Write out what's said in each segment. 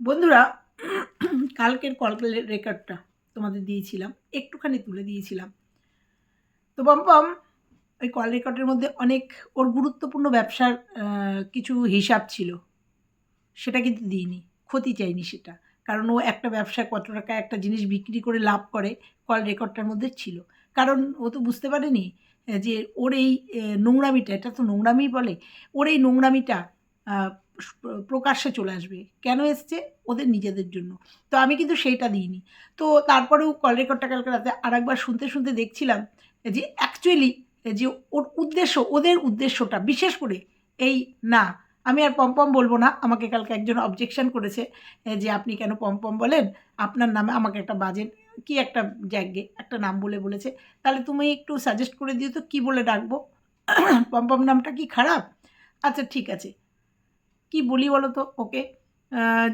বন্ধুরা, কালকের কল রেকর্ডটা তোমাদের দিয়েছিলাম, একটুখানি তুলে দিয়েছিলাম। তো পম্পম ওই কল রেকর্ডের মধ্যে অনেক ওর গুরুত্বপূর্ণ ব্যবসার কিছু হিসাব ছিল। সেটা কিন্তু দিইনি, ক্ষতি চাইনি সেটা। কারণ ও একটা ব্যবসায় কত টাকা একটা জিনিস বিক্রি করে লাভ করে, কল রেকর্ডটার মধ্যে ছিল। কারণ ও তো বুঝতে পারেনি, যে ওর এই নোংরামিটা, এটা তো নোংরামি বলে, ওর এই নোংরামিটা প্রকাশ্যে চলে আসবে। কেন এসছে? ওদের নিজেদের জন্য। তো আমি কিন্তু সেইটা দিইনি। তো তারপরেও কল রেকর্ডটা কালকে রাতে আরেকবার শুনতে শুনতে দেখছিলাম যে অ্যাকচুয়ালি যে ওর উদ্দেশ্য, ওদের উদ্দেশ্যটা, বিশেষ করে এই না, আমি আর পম্পম বলব না, আমাকে কালকে একজন অবজেকশন করেছে যে আপনি কেন পম্পম বলেন? আপনার নামে আমাকে একটা বাজে, কি একটা জায়গায় একটা নাম বলে বলেছে। তাহলে তুমি একটু সাজেস্ট করে দিও তো কী বলে ডাকবো? পম্পম নামটা কি খারাপ? আচ্ছা ঠিক আছে। কি বলি বলো তো ওকে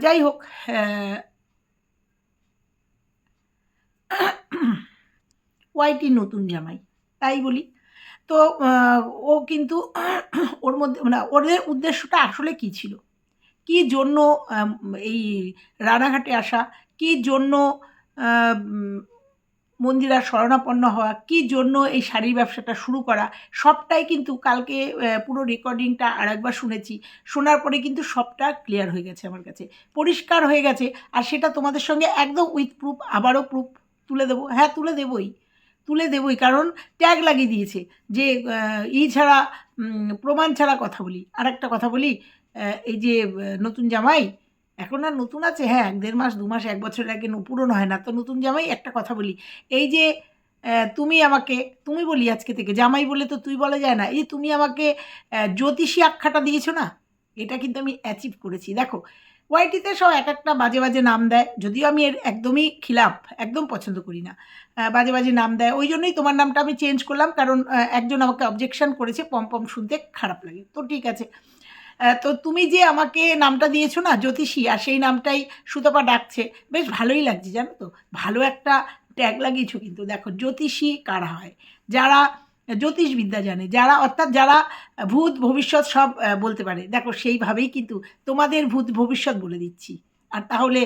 যাই হোক ওয়াইটি নতুন জামাই, তাই বলি। তো ও কিন্তু ওর মধ্যে মানে ওদের উদ্দেশ্যটা আসলে কি ছিল? কি জন্য এই রানাঘাটে আসা, কি জন্য মন্দিরার শরণাপন্ন হওয়া, কি জন্য এই শাড়ির ব্যবসাটা শুরু করা, সবটাই কিন্তু কালকে পুরো রেকর্ডিংটা আরেকবার শুনেছি। শোনার পরে কিন্তু সবটা ক্লিয়ার হয়ে গেছে আমার কাছে। পরিষ্কার হয়ে গেছে। আর সেটা তোমাদের সঙ্গে একদম উইথ প্রুফ আবারও প্রুফ তুলে দেবো। হ্যাঁ তুলে দেবই। তুলে দেবই, কারণ ট্যাগ লাগিয়ে দিয়েছে যে ই ছাড়া প্রমাণ ছাড়া কথা বলি। আর একটা কথা বলি এই যে নতুন জামাই এখন আর নতুন আছে? হ্যাঁ এক দেড় মাস, দু মাস, এক বছরের আগে পুরনো হয় না। তো নতুন জামাই একটা কথা বলি। এই যে তুমি আমাকে, তুমি বলি আজকে থেকে, জামাই বলে তো তুই বলা যায় না। এই যে, তুমি আমাকে জ্যোতিষী আখ্যাটা দিয়েছ না? এটা কিন্তু আমি অ্যাচিভ করেছি। দেখো ওয়াইটিতে সব এক একটা বাজে বাজে নাম দেয়। যদিও আমি এর একদমই খিলাফ, একদম পছন্দ করি না। বাজে বাজে নাম দেয়। ওই জন্যই তোমার নামটা আমি চেঞ্জ করলাম। কারণ একজন আমাকে অবজেকশন করেছে পম পম শুনতে খারাপ লাগে। তো ঠিক আছে। তো তুমি যে আমাকে নামটা দিয়েছ না, জ্যোতিষী, আর সেই নামটাই সুতপা ডাকছে, বেশ ভালোই লাগছে, জানো তো? ভালো একটা ট্যাগ লাগিয়েছো কিন্তু। দেখো, জ্যোতিষী কারা হয়? যারা জ্যোতিষবিদ্যা জানে, যারা, অর্থাৎ যারা ভূত ভবিষ্যৎ সব বলতে পারে। দেখো, সেইভাবেই কিন্তু তোমাদের ভূত ভবিষ্যৎ বলে দিচ্ছি। আর তাহলে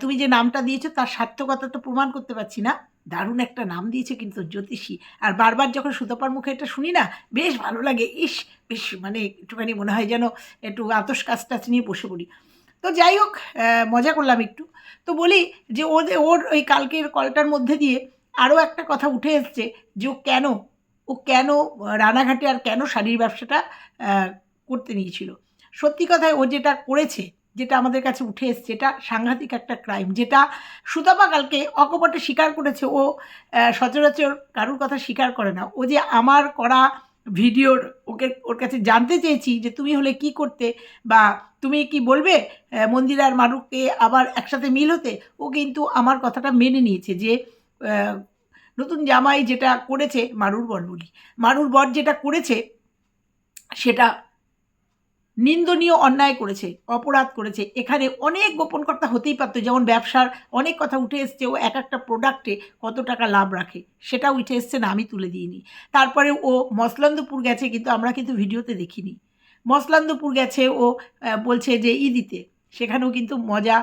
তুমি যে নামটা দিয়েছ, তার সার্থকতা তো প্রমাণ করতে পারছি না। দারুণ একটা নাম দিয়েছে কিন্তু জ্যোতিষী। আর বারবার যখন সুতপার মুখে এটা শুনি না, বেশ ভালো লাগে। ইস, বেশ মানে একটুখানি মনে হয় যেন একটু আতস কাজ টাচ নিয়ে বসে পড়ি। তো যাই হোক মজা করলাম একটু। তো বলি যে ওদের ওর ওই কালকের কলটার মধ্যে দিয়ে আরও একটা কথা উঠে এসছে যে ও কেন ও কেন রানাঘাটে আর কেন শাড়ির ব্যবসাটা করতে নিয়েছিল। সত্যি কথায় ও যেটা করেছে যেটা আমাদের কাছে উঠে এসছে এটা সাংঘাতিক একটা ক্রাইম যেটা সুতপা কালকে অকপটে স্বীকার করেছে। ও সচরাচর কারুর কথা স্বীকার করে না। ও যে আমার করা ভিডিওর ওকে ওর কাছে জানতে চেয়েছি যে তুমি হলে কি করতে বা তুমি কি বলবে আহ, মন্দির আর মারুককে আবার একসাথে মিল হতে? ও কিন্তু আমার কথাটা মেনে নিয়েছে যে নতুন জামাই যেটা করেছে মারুর বর বলি মারুর বর যেটা করেছে সেটা নিন্দনীয় অন্যায় করেছে, অপরাধ করেছে। এখানে অনেক গোপনকর্তা হতেই পারতো, যেমন ব্যবসার অনেক কথা উঠে এসছে, ও এক একটা প্রোডাক্টে কত টাকা লাভ রাখে সেটা উঠে এসছে না, আমি তুলে দিইনি। তারপরে ও মসলান্দপুর গেছে, কিন্তু আমরা কিন্তু ভিডিওতে দেখিনি। মসলান্দপুর গেছে, ও বলছে যে ইদিতে দিতে সেখানেও কিন্তু মজা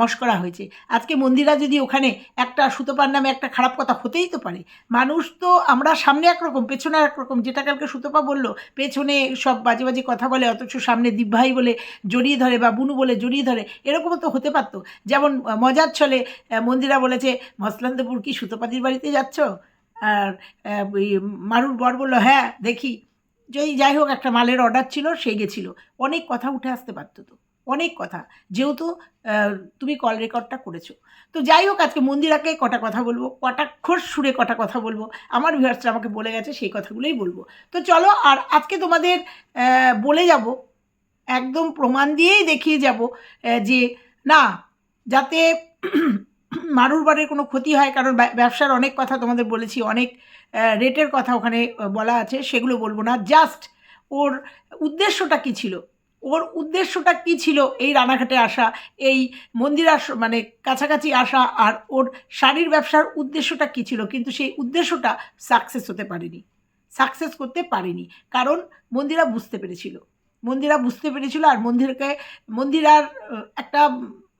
মস্করা হয়েছে। আজকে মন্দিরা যদি ওখানে একটা সুতোপার নামে একটা খারাপ কথা হতেই তো পারে, মানুষ তো আমরা সামনে একরকম, পেছনে একরকম, যেটা কালকে সুতোপা বলল, পেছনে সব বাজে বাজে কথা বলে, অথচ সামনে দিব্যাই বলে জড়িয়ে ধরে বা বুনু বলে জড়িয়ে ধরে এরকমও তো হতে পারতো। যেমন মজার ছলে মন্দিরা বলেছে মসলান্দপুর কি সুতপাদির বাড়িতে যাচ্ছ? আর মারুর বর বলল হ্যাঁ দেখি। যেই যাই হোক, একটা মালের অর্ডার ছিল, সে গেছিল। অনেক কথা উঠে আসতে পারতো তো। অনেক কথা। যেহেতু তুমি কল রেকর্ডটা করেছ। তো যাই হোক, আজকে মন্দিরাকে কটা কথা বলব কটাক্ষর সুরে কটা কথা বলব, আমার ভিউয়ার্সরা আমাকে বলে গেছে, সেই কথাগুলোই বলব। তো চলো, আর আজকে তোমাদের বলে যাব, একদম প্রমাণ দিয়েই দেখিয়ে যাব যে না, যাতে মারুর বাড়ির কোনো ক্ষতি হয়, কারণ ব্যবসার অনেক কথা তোমাদের বলেছি, অনেক রেটের কথা ওখানে বলা আছে, সেগুলো বলব না। জাস্ট ওর উদ্দেশ্যটা কী ছিল? ওর উদ্দেশ্যটা কী ছিল এই রানাঘাটে আসা, এই মন্দির আস মানে কাছাকাছি আসা আর ওর শাড়ির ব্যবসার উদ্দেশ্যটা কী ছিল? কিন্তু সেই উদ্দেশ্যটা সাকসেস হতে পারেনি। সাকসেস করতে পারেনি। কারণ মন্দিরা বুঝতে পেরেছিল। মন্দিরা বুঝতে পেরেছিল আর মন্দিরকে, মন্দিরার একটা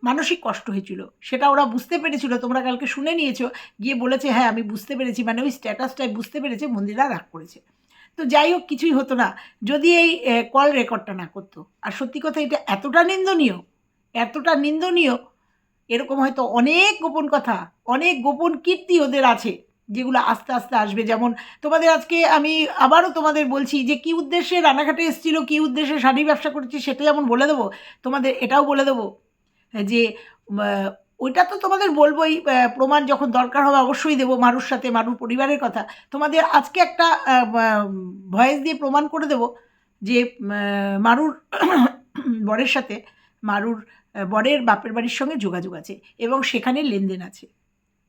মানসিক কষ্ট হয়েছিল। সেটা ওরা বুঝতে পেরেছিল। তোমরা কালকে শুনে নিয়েছো। গিয়ে বলেছে হ্যাঁ আমি বুঝতে পেরেছি। মানে ওই স্ট্যাটাসটাই বুঝতে পেরেছে, মন্দিরা রাগ করেছে। তো যাই হোক, কিছুই হতো না। যদি এই কল রেকর্ডটা না করতো। আর সত্যি কথা, এটা এতটা নিন্দনীয় এতটা নিন্দনীয়, এরকম হয়তো অনেক গোপন কথা, অনেক গোপন কীর্তি ওদের আছে, যেগুলো আস্তে আস্তে আসবে। যেমন তোমাদের আজকে আমি আবারও তোমাদের বলছি যে, কি উদ্দেশ্যে রানাঘাটে এসেছিল, কী উদ্দেশ্যে শাড়ি ব্যবসা করেছি, সেটা যেমন বলে দেবো। তোমাদের এটাও বলে দেবো যে ওইটা তো তোমাদের বলবোই প্রমাণ যখন দরকার হবে অবশ্যই দেবো মারুর সাথে, মারুর পরিবারের কথা। তোমাদের আজকে একটা ভয়েস দিয়ে প্রমাণ করে দেবো যে মারুর বরের সাথে মারুর বরের বাপের বাড়ির সঙ্গে যোগাযোগ আছে এবং সেখানে লেনদেন আছে।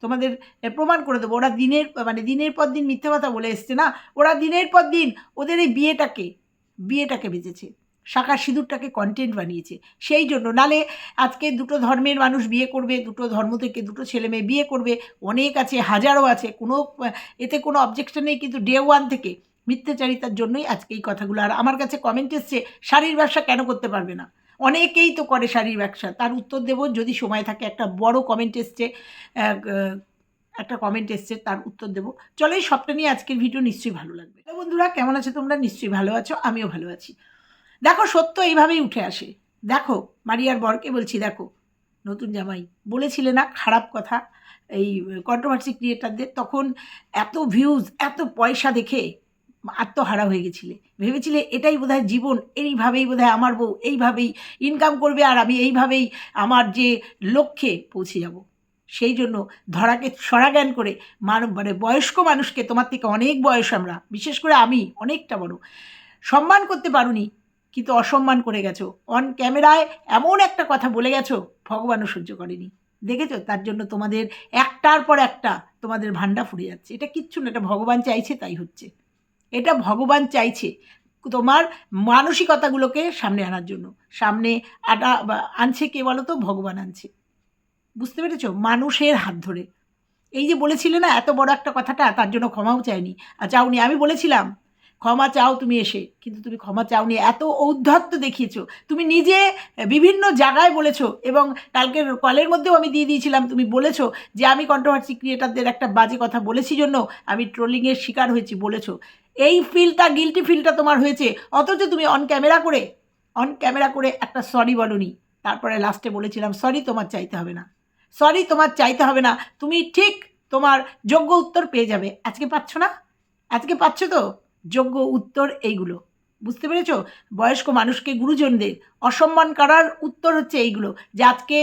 তোমাদের প্রমাণ করে দেবো, ওরা দিনের মানে দিনের পর দিন মিথ্যে কথা বলে এসছে না, ওরা দিনের পর দিন ওদের এই বিয়েটাকে বিয়েটাকে বেঁচেছে। শাখা সিঁদুরটাকে কন্টেন্ট বানিয়েছে। সেই জন্য নালে আজকে দুটো ধর্মের মানুষ বিয়ে করবে, দুটো ধর্ম থেকে দুটো ছেলে মেয়ে বিয়ে করবে, অনেক আছে হাজারও আছে, কোনো, এতে কোনো অবজেকশন নেই কিন্তু ডে ওয়ান থেকে মিথ্যাচারিতার জন্যই আজকে এই কথাগুলো। আর আমার কাছে কমেন্ট এসছে, শাড়ির ব্যবসা কেন করতে পারবে না? অনেকেই তো করে শাড়ির ব্যবসা, তার উত্তর দেবো যদি সময় থাকে। একটা বড় কমেন্ট এসছে একটা কমেন্ট এসছে, তার উত্তর দেবো। চলো এই সবটা নিয়ে আজকের ভিডিও নিশ্চয়ই ভালো লাগবে। বন্ধুরা, কেমন আছো তোমরা? নিশ্চয়ই ভালো আছো, আমিও ভালো আছি। দেখো, সত্য এইভাবেই উঠে আসে। দেখো, মারিয়ার বরকে বলছি, দেখো, নতুন জামাই। বলেছিলে না, খারাপ কথা। এই কন্ট্রোভার্সি ক্রিয়েটারদের তখন এত ভিউজ এত পয়সা দেখে আত্মহারা হয়ে গেছিলে। ভেবেছিলে এটাই বোধহয় জীবন, এইভাবেই বোধহয় আমার বউ, এইভাবেই ইনকাম করবে আর আমি এইভাবেই আমার যে লক্ষ্যে পৌঁছে যাব। সেই জন্য ধরাকে সরাজ্ঞান করে মানব মানে বয়স্ক মানুষকে তোমার থেকে অনেক বয়স আমরা, বিশেষ করে আমি, অনেকটা বড়। সম্মান করতে পারুনি কিন্তু অসম্মান করে গেছো। অন ক্যামেরায় এমন একটা কথা বলে গেছো, ভগবানও সহ্য করেনি। দেখেছ? তার জন্য তোমাদের একটার পর একটা তোমাদের ভান্ডা ফুরে যাচ্ছে। এটা কিচ্ছু না, এটা ভগবান চাইছে, তাই হচ্ছে। এটা ভগবান চাইছে তোমার মানসিকতাগুলোকে সামনে আনার জন্য। সামনে আটা আনছে কে বলো তো ভগবান আনছে। বুঝতে পেরেছ? মানুষের হাত ধরে। এই যে বলেছিলে না, এত বড় একটা কথাটা, তার জন্য ক্ষমাও চাইনি। আর চাওনি আমি বলেছিলাম ক্ষমা চাও তুমি এসে, কিন্তু তুমি ক্ষমা চাওনি। এত ঔদ্ধত্য দেখিয়েছো। তুমি নিজে বিভিন্ন জায়গায় বলেছ এবং কালকের কলের মধ্যেও আমি দিয়ে দিয়েছিলাম। তুমি বলেছ যে আমি কন্ট্রোভার্সি ক্রিয়েটারদের একটা বাজে কথা বলেছি জন্য আমি ট্রোলিংয়ের শিকার হয়েছি বলেছ। এই ফিলটা গিলটি ফিলটা তোমার হয়েছে। অথচ তুমি অন ক্যামেরা করে অন ক্যামেরা করে একটা সরি বলনি। তারপরে লাস্টে বলেছিলাম সরি তোমার চাইতে হবে না। সরি তোমার চাইতে হবে না। তুমি ঠিক তোমার যোগ্য উত্তর পেয়ে যাবে। আজকে পাচ্ছ না? আজকে পাচ্ছ তো? যোগ্য উত্তর এইগুলো। বুঝতে পেরেছ? বয়স্ক মানুষকে গুরুজনদের। অসম্মান করার উত্তর হচ্ছে এইগুলো, যে আজকে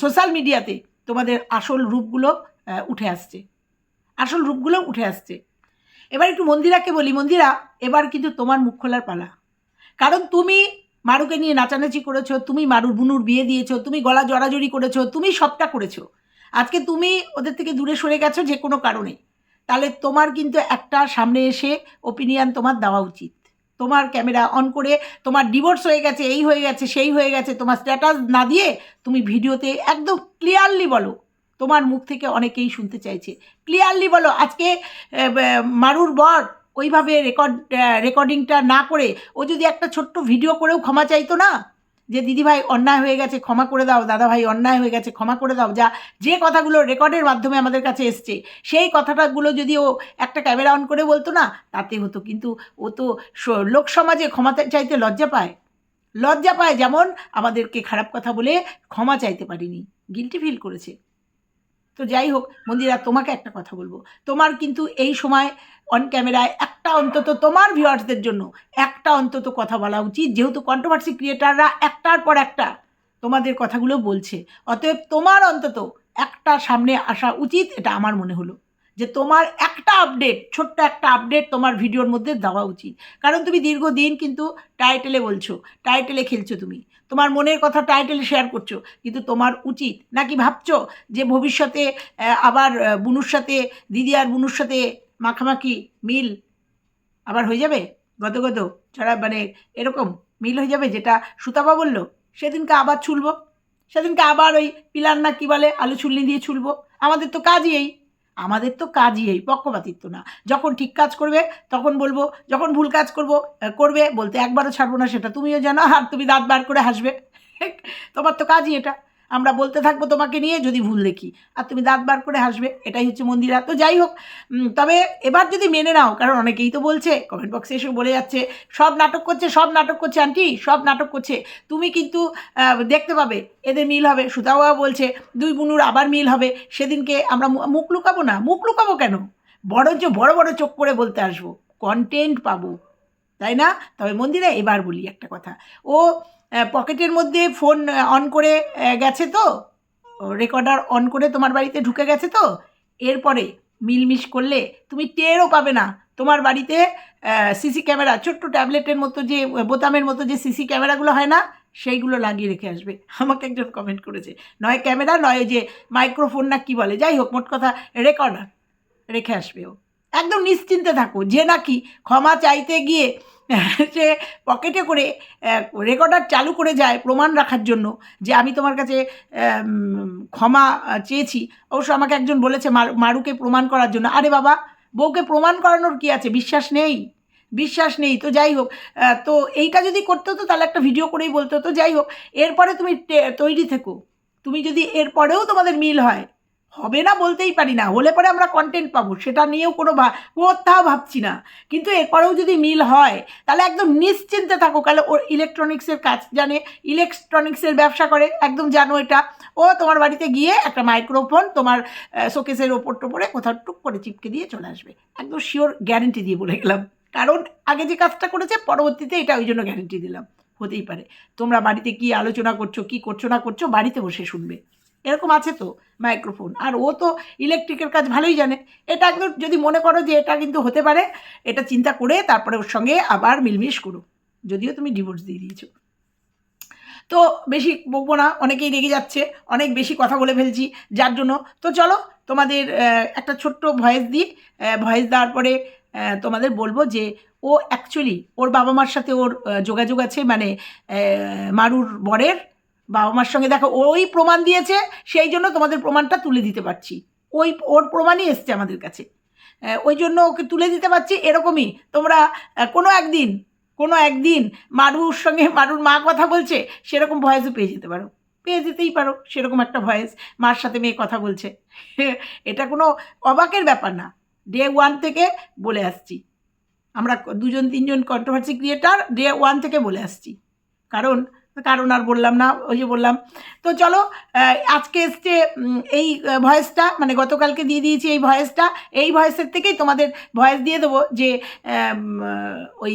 সোশ্যাল মিডিয়াতে তোমাদের আসল রূপগুলো উঠে আসছে। আসল রূপগুলো উঠে আসছে। এবার একটু মন্দিরাকে বলি। মন্দিরা, এবার কিন্তু তোমার মুখ খোলার পালা। কারণ তুমি মারুকে নিয়ে নাচানাচি করেছ, তুমি মারুর বুনুর বিয়ে দিয়েছ, তুমি গলা জড়াজড়ি করেছ, তুমি সবটা করেছ। আজকে তুমি ওদের থেকে দূরে সরে গেছো যে কোনো কারণে। তাহলে তোমার কিন্তু একটা সামনে এসে ওপিনিয়ন তোমার দেওয়া উচিত। তোমার ক্যামেরা অন করে তোমার ডিভোর্স হয়ে গেছে, এই হয়ে গেছে, সেই হয়ে গেছে, তোমার স্ট্যাটাস না দিয়ে তুমি ভিডিওতে একদম ক্লিয়ারলি বলো। তোমার মুখ থেকে অনেকেই শুনতে চাইছে। ক্লিয়ারলি বলো, আজকে মারুর বর ওইভাবে রেকর্ড রেকর্ডিংটা না করে ও যদি একটা ছোট্ট ভিডিও করেও ক্ষমা চাইতো না? যে দিদিভাই অন্যায় হয়ে গেছে, ক্ষমা করে দাও, দাদাভাই অন্যায় হয়ে গেছে, ক্ষমা করে দাও, যা, যে কথাগুলো রেকর্ডের মাধ্যমে আমাদের কাছে এসছে, সেই কথাটাগুলো যদি ও একটা ক্যামেরা অন করে বলতো না, তাতে হতো। কিন্তু ও তো লোক সমাজে ক্ষমা চাইতে লজ্জা পায়। লজ্জা পায় যেমন আমাদেরকে খারাপ কথা বলে ক্ষমা চাইতে পারিনি। গিলটি ফিল করেছে। তো যাই হোক, মন্দিরা, তোমাকে একটা কথা বলব। তোমার কিন্তু এই সময় অন ক্যামেরায় একটা অন্তত তোমার ভিউয়ার্সদের জন্য একটা অন্তত কথা বলা উচিত। যেহেতু কন্ট্রোভার্সি ক্রিয়েটাররা একটার পর একটা তোমাদের কথাগুলো বলছে। অতএব তোমার অন্তত একটা সামনে আসা উচিত, এটা আমার মনে হলো। যে তোমার একটা আপডেট ছোট্ট একটা আপডেট তোমার ভিডিওর মধ্যে দেওয়া উচিত। কারণ তুমি দীর্ঘদিন কিন্তু টাইটেলে বলছো টাইটেলে খেলছো তুমি। তোমার মনের কথা টাইটেলে শেয়ার করছ, কিন্তু তোমার উচিত। নাকি ভাবছ যে ভবিষ্যতে আবার বুনুর সাথে, দিদি আর বুনুর সাথে মাখামাখি, মিল আবার হয়ে যাবে? গত গত ছাড়া মানে এরকম মিল হয়ে যাবে, যেটা সুতাপা বলল, সেদিনকে আবার ছুলবো। সেদিনকে আবার ওই পিলার না কী বলে, আলু ছুলনি দিয়ে ছুলবো। আমাদের তো কাজই এই। আমাদের তো কাজই এই, পক্ষপাতিত্ব না। যখন ঠিক কাজ করবে, তখন বলব, যখন ভুল কাজ করব করবে, বলতে একবারও ছাড়বো না সেটা। তুমিও জানো, আর তুমি দাঁত বার করে হাসবে। তোমার তো কাজই এটা। আমরা বলতে থাকব তোমাকে নিয়ে যদি ভুল দেখি। আর তুমি দাঁত বার করে হাসবে, এটাই হচ্ছে মন্দিরা। তো যাই হোক তবে এবার যদি মেনে নাও, কারণ অনেকেই তো বলছে কমেন্ট বক্সে এসে বলে যাচ্ছে, সব নাটক করছে, সব নাটক করছে, আন্টি, সব নাটক করছে। তুমি কিন্তু দেখতে পাবে, এদের মিল হবে, সুতাওয়া বলছে, দুই বুনুর আবার মিল হবে। সেদিনকে আমরা মুখ লুকাবো না? মুখ লুকাবো কেন? বরঞ্চ বড় বড় চোখ করে বলতে আসব। কন্টেন্ট পাবো। তাই না? তবে মন্দিরে এবার বলি একটা কথা। ও পকেটের মধ্যে ফোন অন করে গেছে তো? রেকর্ডার অন করে তোমার বাড়িতে ঢুকে গেছে তো? এরপরে মিলমিশ করলে তুমি টেরও পাবে না। তোমার বাড়িতে সিসি ক্যামেরা ছোট্ট ট্যাবলেটের মতো যে বোতামের মতো যে সিসি ক্যামেরাগুলো হয় না, সেইগুলো লাগিয়ে রেখে আসবে। আমাকে একজন কমেন্ট করেছে। নয় ক্যামেরা নয় যে মাইক্রোফোন না কি বলে? যাই হোক, মোট কথা রেকর্ডার রেখে আসবে ও। একদম নিশ্চিন্তে থাকো। যে নাকি ক্ষমা চাইতে গিয়ে সে পকেটে করে রেকর্ডার চালু করে যায় প্রমাণ রাখার জন্য যে আমি তোমার কাছে ক্ষমা চেয়েছি। অবশ্য আমাকে একজন বলেছে মার- মারুকে প্রমাণ করার জন্য। আরে বাবা, বউকে প্রমাণ করানোর কি আছে? বিশ্বাস নেই। বিশ্বাস নেই। তো যাই হোক তো এইটা যদি করতে হতো তাহলে একটা ভিডিও করেই বলতে হতো। যাই হোক, এরপরে তুমি তৈরি থেকো। তুমি যদি এরপরেও তোমাদের মিল হয় হবে না বলতেই পারি না, হলে পরে আমরা কন্টেন্ট পাবো, সেটা নিয়েও কোনো কোথাও ভাবছি না। কিন্তু এরপরেও যদি মিল হয়, তাহলে একদম নিশ্চিন্তে থাকো, কারণ ওর ইলেকট্রনিক্সের কাজ জানে ইলেকট্রনিক্সের ব্যবসা করে, একদম জানো এটা। ও তোমার বাড়িতে গিয়ে একটা মাইক্রোফোন তোমার শোকেসের ওপর টোপরে কোথাও টুক করে চিপকে দিয়ে চলে আসবে। একদম শিওর গ্যারেন্টি দিয়ে বলে গেলাম। কারণ আগে যে কাজটা করেছে, পরবর্তীতে এটা ওই জন্য গ্যারেন্টি দিলাম। হতেই পারে। তোমরা বাড়িতে কি আলোচনা করছ, কি করছ না করছ, বাড়িতে বসে শুনবে। এরকম আছে তো মাইক্রোফোন আর ও তো ইলেকট্রিকের কাজ ভালোই জানে। এটা একদম যদি মনে করো যে এটা কিন্তু হতে পারে, এটা চিন্তা করে তারপরে ওর সঙ্গে আবার মিলমিশ করো। যদিও তুমি ডিভোর্স দিয়ে দিয়েছ। তো বেশি বকবো না, অনেকেই রেগে যাচ্ছে, অনেক বেশি কথা বলে ফেলছি যার জন্য। তো চলো তোমাদের একটা ছোট্ট ভয়েস দিই। ভয়েস দেওয়ার পরে তোমাদের বলব যে ও অ্যাকচুয়ালি ওর বাবা মার সাথে ওর যোগাযোগ আছে মানে মারুর বরের। বাবা মার সঙ্গে দেখো, ওই প্রমাণ দিয়েছে, সেই জন্য তোমাদের প্রমাণটা তুলে দিতে পারছি। ওই, ওর প্রমাণই এসছে আমাদের কাছে। ওই জন্য ওকে তুলে দিতে পারছি এরকমই। তোমরা কোনো একদিন কোনো একদিন মারুর সঙ্গে, মারুর মা কথা বলছে, সেরকম ভয়েসও পেয়ে যেতে পারো। পেয়ে যেতেই পারো, সেরকম একটা ভয়েস। মার সাথে মেয়ে কথা বলছে। এটা কোনো অবাকের ব্যাপার না। ডে ওয়ান থেকে বলে আসছি। আমরা দুজন, তিনজন কন্ট্রোভার্সি ক্রিয়েটার ডে ওয়ান থেকে বলে আসছি। কারণ কারণ আর বললাম না, ওই যে বললাম। তো চলো আজকে এসছে এই ভয়েসটা মানে গতকালকে দিয়ে দিয়েছি এই ভয়েসটা। এই ভয়েসের থেকেই তোমাদের ভয়েস দিয়ে দেবো যে ওই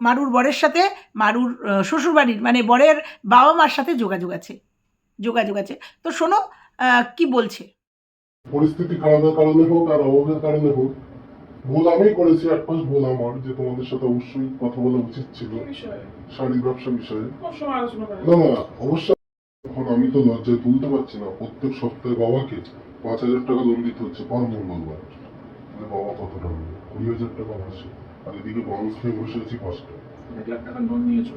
মারুর বরের সাথে, মারুর শ্বশুরবাড়ির মানে বরের বাবা মার সাথে যোগাযোগ আছে যোগাযোগ আছে। তো শোনো কি বলছে? পরিস্থিতি খারাপের কারণে হোক আর অভাবের কারণে হোক ভুল আমি করেছি এক পাশ ভুল আমার যে তোমাদের সাথে অবশ্যই কথা বলা উচিত ছিল। শাড়ি ব্যবসা বিষয়ে। না না অবশ্যই এখন আমি তো লজ্জায় তুলতে পারছি না। প্রত্যেক সপ্তাহে বাবাকে পাঁচ হাজার টাকা লোন দিতে হচ্ছে পার মঙ্গলবার। তাহলে বাবা কত টাকা? কুড়ি হাজার টাকা মাসে আর এদিকে বরং খেয়ে বসে আছি পাঁচটা। এক লাখ টাকা লোন নিয়েছো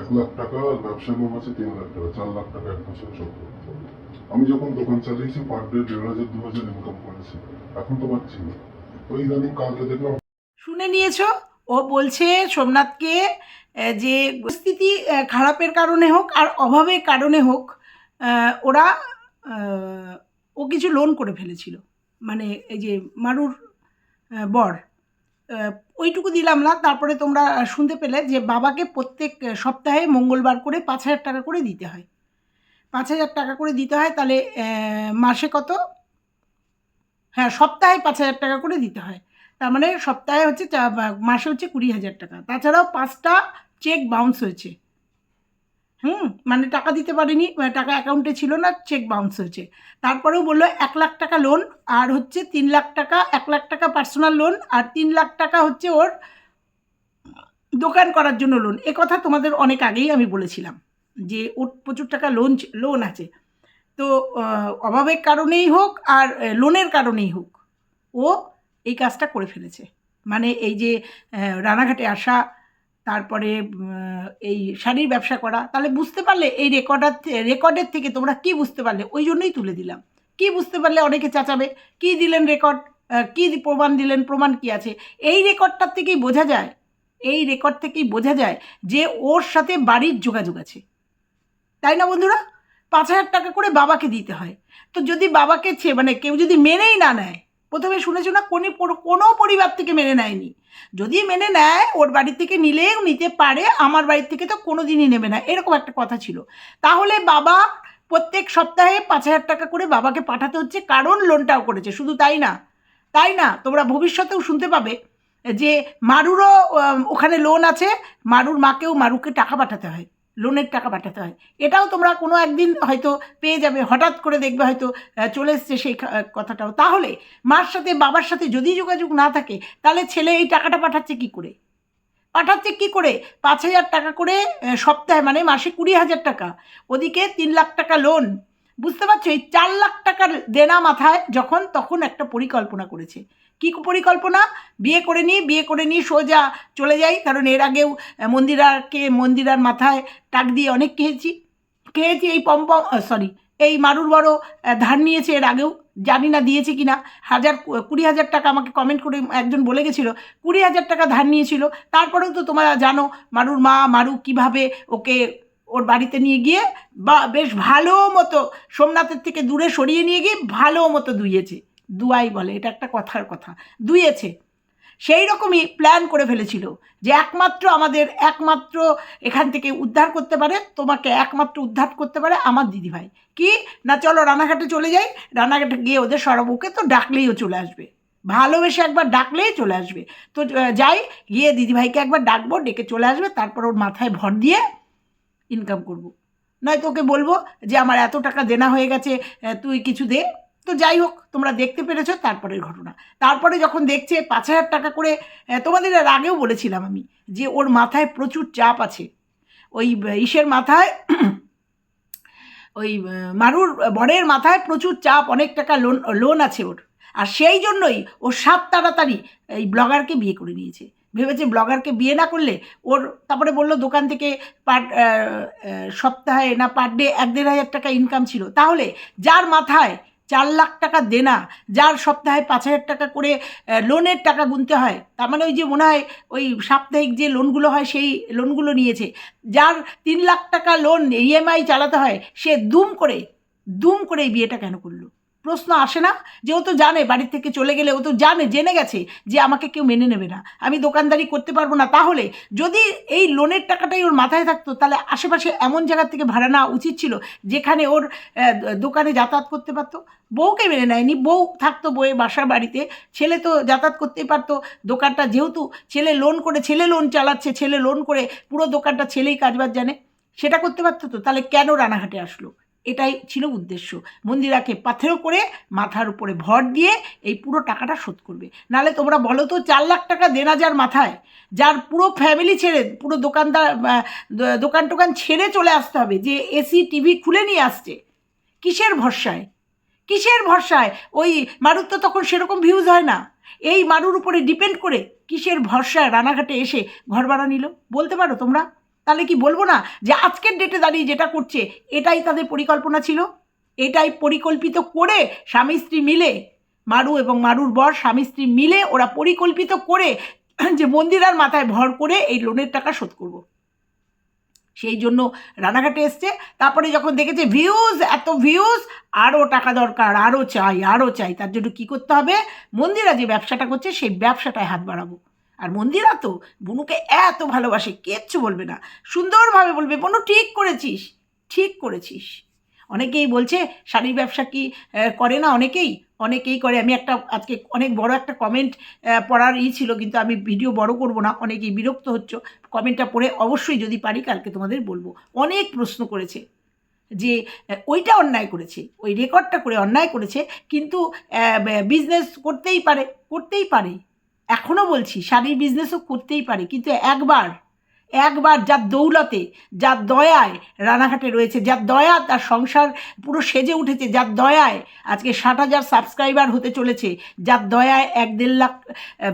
এক লাখ টাকা আর ব্যবসার লোন আছে তিন লাখ টাকা চার লাখ টাকা এক বছর শোধ করতে আমি যখন দোকান চালিয়েছি পার ডে দেড় হাজার দু হাজার ইনকাম করেছি। এখন তো পাচ্ছি না। শুনে নিয়েছ? ও বলছে সোমনাথকে যে পরিস্থিতি খারাপের কারণে হোক আর অভাবের কারণে হোক ওরা ও কিছু লোন করে ফেলেছিল। মানে এই যে মারুর বর। ওইটুকু দিলাম না, তারপরে তোমরা শুনতে পেলে যে বাবাকে প্রত্যেক সপ্তাহে মঙ্গলবার করে পাঁচ হাজার টাকা করে দিতে হয়। পাঁচ হাজার টাকা করে দিতে হয়, তাহলে মাসে কত? হ্যাঁ সপ্তাহে পাঁচ হাজার টাকা করে দিতে হয়। তার মানে সপ্তাহে হচ্ছে মাসে হচ্ছে কুড়ি হাজার টাকা। তাছাড়াও পাঁচটা চেক বাউন্স হয়েছে। হুম মানে টাকা দিতে পারেনি মানে টাকা অ্যাকাউন্টে ছিল না চেক বাউন্স হয়েছে। তারপরেও বলল এক লাখ টাকা লোন আর হচ্ছে তিন লাখ টাকা, এক লাখ টাকা পার্সোনাল লোন আর তিন লাখ টাকা হচ্ছে ওর দোকান করার জন্য লোন এ কথা তোমাদের অনেক আগেই আমি বলেছিলাম যে ওর প্রচুর টাকা লোন লোন আছে। তো অভাবের কারণেই হোক আর লোনের কারণেই হোক, ও এই কাজটা করে ফেলেছে। মানে এই যে রানাঘাটে আসা, তারপরে এই শাড়ির ব্যবসা করা, তাহলে বুঝতে পারলে এই রেকর্ডার, রেকর্ডের থেকে তোমরা কি বুঝতে পারলে? ওই জন্যই তুলে দিলাম। কি বুঝতে পারলে অনেকে চাচাবে? কি দিলেন রেকর্ড? কি প্রমাণ দিলেন? প্রমাণ কি আছে? এই রেকর্ডটার থেকেই বোঝা যায়, এই রেকর্ড থেকেই বোঝা যায় যে ওর সাথে বাড়ির যোগাযোগ আছে। তাই না বন্ধুরা? পাঁচ হাজার টাকা করে বাবাকে দিতে হয়। তো যদি বাবাকে ছে মানে কেউ যদি মেনেই না নেয়, প্রথমে শুনেছো না? কোনো কোনো পরিবার থেকে মেনে নেয়নি। যদি মেনে নেয়, ওর বাড়ি থেকে নিলেও নিতে পারে, আমার বাড়ির থেকে তো কোনো দিনই নেবে না। এরকম একটা কথা ছিল। তাহলে বাবা প্রত্যেক সপ্তাহে পাঁচ হাজার টাকা করে বাবাকে পাঠাতে হচ্ছে, কারণ লোনটাও করেছে। শুধু তাই না? তাই না? তোমরা ভবিষ্যতেও শুনতে পাবে যে মারুরও ওখানে লোন আছে। মারুর মাকেও, মারুকে টাকা পাঠাতে হয়। লোনের টাকা পাঠাতে হয়। এটাও তোমরা কোনো একদিন হয়তো পেয়ে যাবে, হঠাৎ করে দেখবে হয়তো চলে এসছে সেই কথাটাও। তাহলে মার সাথে, বাবার সাথে যদি যোগাযোগ না থাকে, তাহলে ছেলে এই টাকাটা পাঠাচ্ছে কি করে? পাঠাচ্ছে কি করে? পাঁচ হাজার টাকা করে সপ্তাহে মানে মাসে কুড়ি হাজার টাকা। ওদিকে তিন লাখ টাকা লোন বুঝতে পারছ? এই চার লাখ টাকার দেনা মাথায় যখন, তখন একটা পরিকল্পনা করেছে। কি পরিকল্পনা? বিয়ে করে নিই, বিয়ে করে নিই, সোজা চলে যাই। কারণ এর আগেও মন্দিরাকে মন্দিরার মাথায় টাক দিয়ে অনেক খেয়েছি। খেয়েছি এই পম্পম সরি এই মারুর বড় ধার নিয়েছে এর আগেও। জানি না দিয়েছে কি না হাজার কুড়ি হাজার টাকা আমাকে কমেন্ট করে একজন বলে গেছিল, কুড়ি হাজার টাকা ধার নিয়েছিল। তারপরেও তো তোমরা জানো মারুর মা, মারু কীভাবে ওকে ওর বাড়িতে নিয়ে গিয়ে বা, বেশ ভালো মতো সোমনাথের থেকে দূরে সরিয়ে নিয়ে গিয়ে ভালো মতো দুইয়েছে দুয়াই বলে, এটা একটা কথার কথা। দুইয়েছে। সেই রকমই প্ল্যান করে ফেলেছিল যে একমাত্র আমাদের একমাত্র এখান থেকে উদ্ধার করতে পারে, তোমাকে একমাত্র উদ্ধার করতে পারে আমার দিদিভাই। কি? না, চলো রানাঘাটে চলে যাই। রানাঘাটে গিয়ে ওদের সরবকে তো ডাকলেই চলে আসবে। ভালোবেসে একবার ডাকলেই চলে আসবে। তো যাই, গিয়ে দিদিভাইকে একবার ডাকবো, ডেকে চলে আসবে, তারপর ওর মাথায় ভর দিয়ে ইনকাম করব। নয়তো ওকে বলব যে, আমার এত টাকা দেনা হয়ে গেছে তুই কিছু দে। তো যাই হোক, তোমরা দেখতে পেরেছ তারপরের ঘটনা। তারপরে যখন দেখছে পাঁচ হাজার টাকা করে তোমাদের এর আগেও বলেছিলাম আমি যে ওর মাথায় প্রচুর চাপ আছে। ওই ইসের মাথায়, ওই মারুর বরের মাথায় প্রচুর চাপ, অনেক টাকা লোন লোন আছে ওর। আর সেই জন্যই ও সাত তাড়াতাড়ি এই ব্লগারকে বিয়ে করে নিয়েছে। ভেবেছে ব্লগারকে বিয়ে না করলে ওর, তারপরে বলল দোকান থেকে পার সপ্তাহে না পার ডে এক দেড় হাজার টাকা ইনকাম ছিল। তাহলে যার মাথায় চার লাখ টাকা দেনা, যার সপ্তাহে পাঁচ হাজার টাকা করে লোনের টাকা গুনতে হয়। তার মানে ওই যে মনে হয় ওই সাপ্তাহিক যে লোনগুলো হয়, সেই লোনগুলো নিয়েছে। যার তিন লাখ টাকা লোন ইএমআই চালাতে হয়, সে দুম করে দুম করে এই বিয়েটা কেন করল? প্রশ্ন আসে না, যে ও তো জানে বাড়ির থেকে চলে গেলে, ও তো জানে, জেনে গেছে যে আমাকে কেউ মেনে নেবে না। আমি দোকানদারি করতে পারব না। তাহলে যদি এই লোনের টাকাটাই ওর মাথায় থাকতো, তাহলে আশেপাশে এমন জায়গার থেকে ভাড়া নেওয়া উচিত ছিল, যেখানে ওর দোকানে যাতায়াত করতে পারতো। বউকে মেনে নেয়নি। বউ থাকতো বউয়ের বাসার বাড়িতে। ছেলে তো যাতায়াত করতেই পারতো। দোকানটা যেহেতু ছেলে লোন করে, ছেলে লোন চালাচ্ছে, ছেলে লোন করে পুরো দোকানটা ছেলেই কাজবাজ জানে। সেটা করতে পারতো তো? তাহলে কেন রানাঘাটে আসলো? এটাই ছিল উদ্দেশ্য। মন্দিরাকে পাথেরও করে মাথার উপরে ভর দিয়ে এই পুরো টাকাটা শোধ করবে। নাহলে তোমরা বলো তো চার লাখ টাকা দেনা যার মাথায়, যার পুরো ফ্যামিলি ছেড়ে, পুরো দোকানদার দোকান টোকান ছেড়ে চলে আসতে হবে, যে এসি টিভি খুলে নিয়ে আসছে। কিসের ভরসায়? কিসের ভরসায়? ওই মারুর তো তখন সেরকম ভিউজ হয় না। এই মারুর উপরে ডিপেন্ড করে কিসের ভরসায় রানাঘাটে এসে ঘর ভাড়া নিল? বলতে পারো তোমরা? তাহলে কি বলব না যে আজকের ডেটে দাঁড়িয়ে যেটা করছে, এটাই তাদের পরিকল্পনা ছিল? এটাই পরিকল্পিত করে স্বামী স্ত্রী মিলে, মারু এবং মারুর বর স্বামী স্ত্রী মিলে ওরা পরিকল্পিত করে যে মন্দিরার মাথায় ভর করে এই লোনের টাকা শোধ করব। সেই জন্য রানাঘাটে এসছে, তারপরে যখন দেখেছে ভিউজ এত ভিউজ আরও টাকা দরকার আরও চাই আরও চাই, তার জন্য কী করতে হবে? মন্দিরা যে ব্যবসাটা করছে, সেই ব্যবসাটায় হাত বাড়াবো। আর মন্দিরা তো বনুকে এত ভালোবাসে, কিচ্ছু বলবে না। সুন্দরভাবে বলবে, বনু, ঠিক করেছিস ঠিক করেছিস। অনেকেই বলছে, শাড়ির ব্যবসা কি করে না? অনেকেই অনেকেই করে। আমি একটা, আজকে অনেক বড় একটা কমেন্ট পড়ার ই ছিল, কিন্তু আমি ভিডিও বড় করব না, অনেকেই বিরক্ত হচ্ছ। কমেন্টটা পড়ে অবশ্যই যদি পারি, কালকে তোমাদের বলব। অনেক প্রশ্ন করেছে যে ওইটা অন্যায় করেছে, ওই রেকর্ডটা করে অন্যায় করেছে, কিন্তু বিজনেস করতেই পারে করতেই পারে। এখনও বলছি, শাড়ির বিজনেসও করতেই পারে, কিন্তু একবার একবার যার দৌলতে, যার দয়ায় রানাঘাটে রয়েছে, যার দয়া তার সংসার পুরো সেজে উঠেছে, যার দয়ায় আজকে ষাট হাজার সাবস্ক্রাইবার হতে চলেছে, যার দয়ায় এক দেড় লাখ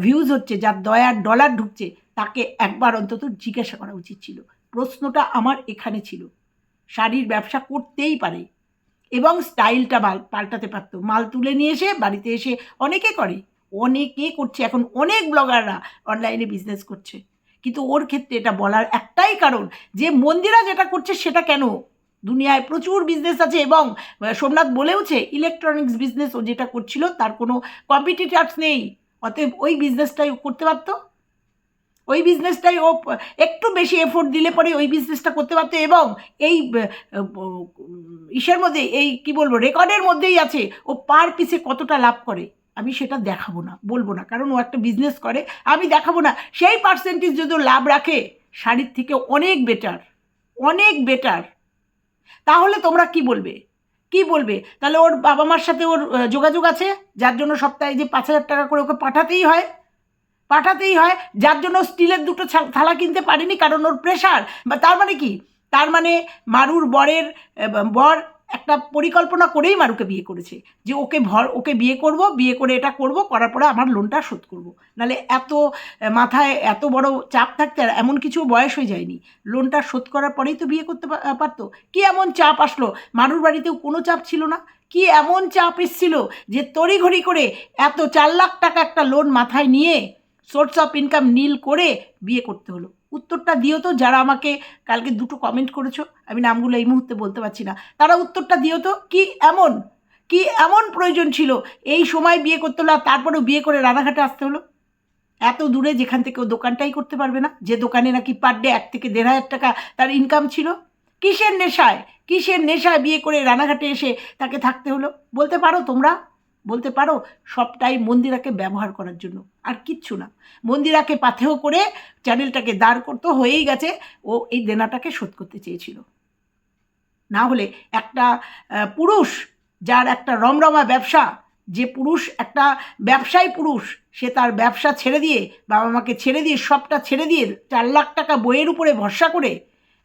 ভিউজ হচ্ছে, যার দয়ার ডলার ঢুকছে, তাকে একবার অন্তত জিজ্ঞাসা করা উচিত ছিল। প্রশ্নটা আমার এখানে ছিল। শাড়ির ব্যবসা করতেই পারে এবং স্টাইলটা পাল- পাল্টাতে পারতো। মাল তুলে নিয়ে এসে, বাড়িতে এসে অনেকে করে। অনেকে করছে, এখন অনেক ব্লগাররা অনলাইনে বিজনেস করছে। কিন্তু ওর ক্ষেত্রে এটা বলার একটাই কারণ, যে মন্দিরা যেটা করছে সেটা কেন? দুনিয়ায় প্রচুর বিজনেস আছে এবং সোমনাথ বলেওছে ইলেকট্রনিক্স বিজনেস ও যেটা করছিল তার কোনো কম্পিটিটার্স নেই। অতএব ওই বিজনেসটাই করতে পারতো। ওই বিজনেসটাই ও একটু বেশি এফোর্ট দিলে পরে ওই বিজনেসটা করতে পারতো এবং এই ইসের মধ্যে এই, কি বলব রেকর্ডের মধ্যেই আছে ও পার পিসে কতটা লাভ করে। আমি সেটা দেখাবো না, বলব না। কারণ ও একটা বিজনেস করে, আমি দেখাবো না। সেই পার্সেন্টেজ যদি লাভ রাখে, শাড়ির থেকে অনেক বেটার অনেক বেটার তাহলে তোমরা কি বলবে? কি বলবে? তাহলে ওর বাবা মার সাথে ওর যোগাযোগ আছে? যার জন্য সপ্তাহে যে পাঁচ হাজার টাকা করে ওকে পাঠাতেই হয়। পাঠাতেই হয়। যার জন্য স্টিলের দুটো থালা কিনতে পারিনি, কারণ ওর প্রেশার বা তার মানে কি? তার মানে মারুর বরের বর একটা পরিকল্পনা করেই মারুকে বিয়ে করেছে যে ওকে ভর, ওকে বিয়ে করব, বিয়ে করে এটা করব, করার পরে আমার লোনটা শোধ করব। নালে এত মাথায় এত বড় চাপ থাকতে আর এমন কিছু বয়স হয়ে যায়নি। লোনটা শোধ করার পরেই তো বিয়ে করতে পারতো। কি এমন চাপ আসলো? মারুর বাড়িতেও কোনো চাপ ছিল না? কি এমন চাপ এসছিল যে তড়িঘড়ি করে এত চার লাখ টাকা একটা লোন মাথায় নিয়ে সোর্স অফ ইনকাম নীল করে বিয়ে করতে হলো? উত্তরটা দিও তো, যারা আমাকে কালকে দুটো কমেন্ট করেছ, আমি নামগুলো এই মুহূর্তে বলতে পারছি না। তারা উত্তরটা দিও তো, কি এমন? কি এমন প্রয়োজন ছিল? এই সময় বিয়ে করতে হলো, আর তারপরেও বিয়ে করে রানাঘাটে আসতে হলো? এত দূরে যেখান থেকে ও দোকানটাই করতে পারবে না? যে দোকানে নাকি পার ডে এক থেকে দেড় হাজার টাকা তার ইনকাম ছিল? কিসের নেশায়? কিসের নেশায় বিয়ে করে রানাঘাটে এসে তাকে থাকতে হলো? বলতে পারো তোমরা? বলতে পারো, সবটাই মন্দিরাকে ব্যবহার করার জন্য। আর কিচ্ছু না। মন্দিরাকে পাথেও করে চ্যানেলটাকে দাঁড় করতে, হয়েই গেছে। ও এই দেনাটাকে শোধ করতে চেয়েছিল। না হলে একটা পুরুষ যার একটা রমরমা ব্যবসা, যে পুরুষ একটা ব্যবসায়ী পুরুষ, সে তার ব্যবসা ছেড়ে দিয়ে, বাবা মাকে ছেড়ে দিয়ে, সবটা ছেড়ে দিয়ে, চার লাখ টাকা বইয়ের উপরে ভরসা করে,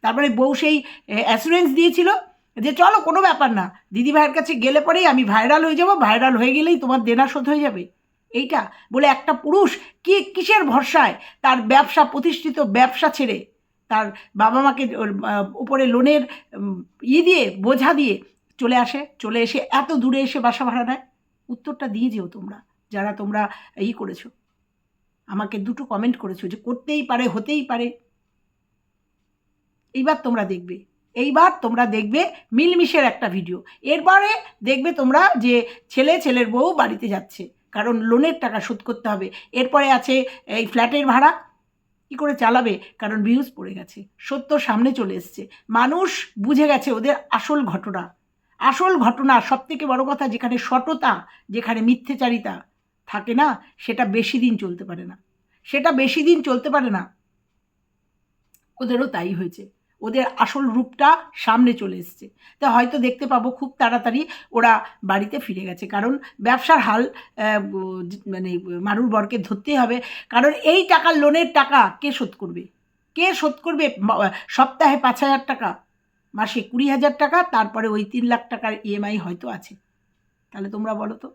তারপরে বউ সেই অ্যাসুরেন্স দিয়েছিল যে চলো কোনো ব্যাপার না। দিদি ভাইয়ের কাছে গেলে পরেই আমি ভাইরাল হয়ে যাব ভাইরাল হয়ে গেলেই তোমার দেনা শোধ হয়ে যাবে। এইটা বলে একটা পুরুষ কি কিসের ভরসায় তার ব্যবসা প্রতিষ্ঠিত ব্যবসা ছেড়ে তার বাবা মাকে উপরে লোনের উম, ই দিয়ে বোঝা দিয়ে চলে আসে চলে এসে এত দূরে এসে বাসা ভাড়া নেয়? উত্তরটা দিয়ে যেও তোমরা যারা তোমরা ই করেছ। আমাকে দুটো কমেন্ট করেছ যে করতেই পারে হতেই পারে। এইবার তোমরা দেখবে। এইবার তোমরা দেখবে মিলমিশের একটা ভিডিও এরপরে দেখবে তোমরা যে ছেলে ছেলের বউ বাড়িতে যাচ্ছে, কারণ লোনের টাকা শোধ করতে হবে। এরপরে আছে এই ফ্ল্যাটের ভাড়া, কী করে চালাবে? কারণ ভিউজ পড়ে গেছে, সত্য সামনে চলে এসছে। মানুষ বুঝে গেছে ওদের আসল ঘটনা। আসল ঘটনা সব থেকে বড় কথা, যেখানে সততা, যেখানে মিথ্যেচারিতা থাকে না, সেটা বেশি দিন চলতে পারে না। সেটা বেশি দিন চলতে পারে না। ওদেরও তাই হয়েছে। ওদের আসল রূপটা সামনে চলে এসছে। তা হয়তো দেখতে পাবো খুব তাড়াতাড়ি ওরা বাড়িতে ফিরে গেছে। কারণ ব্যবসার হাল মানে মারুর বরকে ধরতেই হবে। কারণ এই টাকার লোনের টাকা কে শোধ করবে? কে শোধ করবে? সপ্তাহে পাঁচ হাজার টাকা, মাসে কুড়ি হাজার টাকা, তারপরে ওই তিন লাখ টাকার ইএমআই হয়তো আছে। তাহলে তোমরা বলো তো?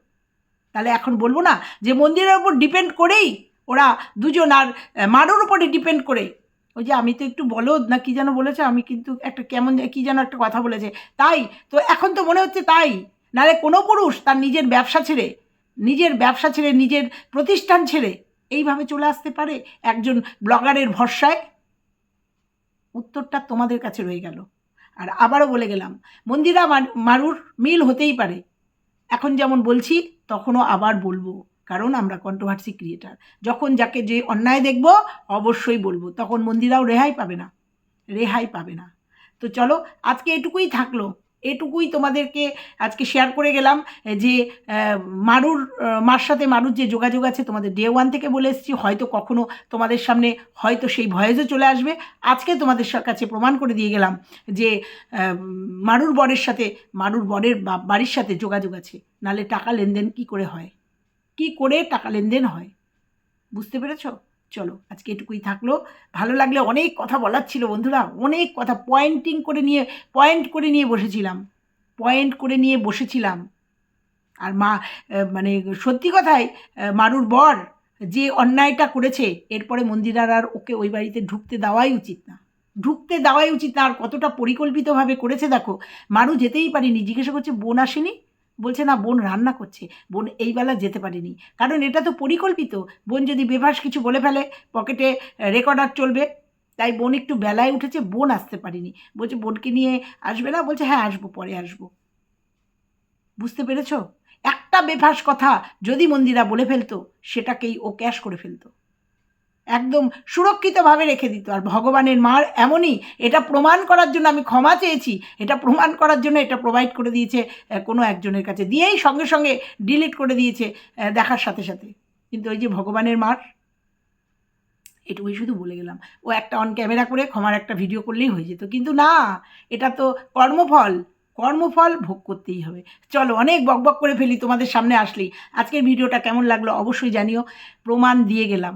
তাহলে এখন বলব না যে মন্দিরের উপর ডিপেন্ড করেই ওরা দুজন আর মারুর উপরে ডিপেন্ড করে ওই যে আমি তো একটু বলো না কি যেন বলেছে, আমি কিন্তু একটা কেমন কি যেন একটা কথা বলেছে। তাই? তো এখন তো মনে হচ্ছে তাই। নাহলে কোনো পুরুষ তার নিজের ব্যবসা ছেড়ে, নিজের ব্যবসা ছেড়ে, নিজের প্রতিষ্ঠান ছেড়ে এইভাবে চলে আসতে পারে একজন ব্লগারের ভরসায়? উত্তরটা তোমাদের কাছে রয়ে গেল। আর আবারও বলে গেলাম, মন্দিরা মান- মারুর মিল হতেই পারে। এখন যেমন বলছি, তখনও আবার বলব। কারণ আমরা কন্ট্রোভার্সি ক্রিয়েটার যখন যাকে যে অন্যায় দেখব, অবশ্যই বলব। তখন মন্দিরাও রেহাই পাবে না। রেহাই পাবে না। তো চলো, আজকে এটুকুই থাকল। এটুকুই তোমাদেরকে আজকে শেয়ার করে গেলাম যে মারুর মার সাথে মারুর যে যোগাযোগ আছে, তোমাদের ডে ওয়ান থেকে বলে এসেছি। হয়তো কখনো তোমাদের সামনে, হয়তো সেই ভয়েসও চলে আসবে। আজকে তোমাদের কাছে প্রমাণ করে দিয়ে গেলাম যে মারুর বরের সাথে, মারুর বরের বাড়ির সাথে যোগাযোগ আছে। নালে টাকা লেনদেন কি করে হয়? কি করে টাকা লেনদেন হয়? বুঝতে পেরেছ? চলো, আজকে এটুকুই থাকল। ভালো লাগলে অনেক কথা বলার ছিল বন্ধুরা, অনেক কথা পয়েন্টিং করে নিয়ে পয়েন্ট করে নিয়ে বসেছিলাম। পয়েন্ট করে নিয়ে বসেছিলাম। আর মা মানে সত্যি কথাই মারুর বর যে অন্যায়টা করেছে, এরপরে মন্দিরার আর ওকে ওই বাড়িতে ঢুকতে দেওয়াই উচিত না। ঢুকতে দেওয়াই উচিত না, আর কতটা পরিকল্পিতভাবে করেছে দেখো। মারু যেতেই পারিনি, জিজ্ঞাসা করছে, বোন আসেনি? বলছে, না, বোন রান্না করছে। বোন এই বেলা যেতে পারেনি। কারণ এটা তো পরিকল্পিত। বোন যদি বেভাস কিছু বলে ফেলে, পকেটে রেকর্ডার চলবে। তাই বোন একটু বেলায় উঠেছে, বোন আসতে পারিনি। বলছে, বোনকে নিয়ে আসবে না? বলছে হ্যাঁ আসব, পরে আসব। বুঝতে পেরেছ? একটা বেফাস কথা যদি মন্দিরা বলে ফেলতো, সেটাকেই ও ক্যাশ করে ফেলতো। একদম সুরক্ষিতভাবে রেখে দিত। আর ভগবানের মার এমনই, এটা প্রমাণ করার জন্য আমি ক্ষমা চেয়েছি, এটা প্রমাণ করার জন্য এটা প্রোভাইড করে দিয়েছে কোনো একজনের কাছে। দিয়েই সঙ্গে সঙ্গে ডিলিট করে দিয়েছে দেখার সাথে সাথে। কিন্তু ওই যে ভগবানের মার, এটুকুই শুধু বলে গেলাম। ও একটা অন ক্যামেরা করে ক্ষমার একটা ভিডিও করলেই হয়ে যেত। কিন্তু না, এটা তো কর্মফল। কর্মফল ভোগ করতেই হবে। চলো, অনেক বকবক করে ফেলি, তোমাদের সামনে আসলেই। আজকের ভিডিওটা কেমন লাগল অবশ্যই জানিও। প্রমাণ দিয়ে গেলাম।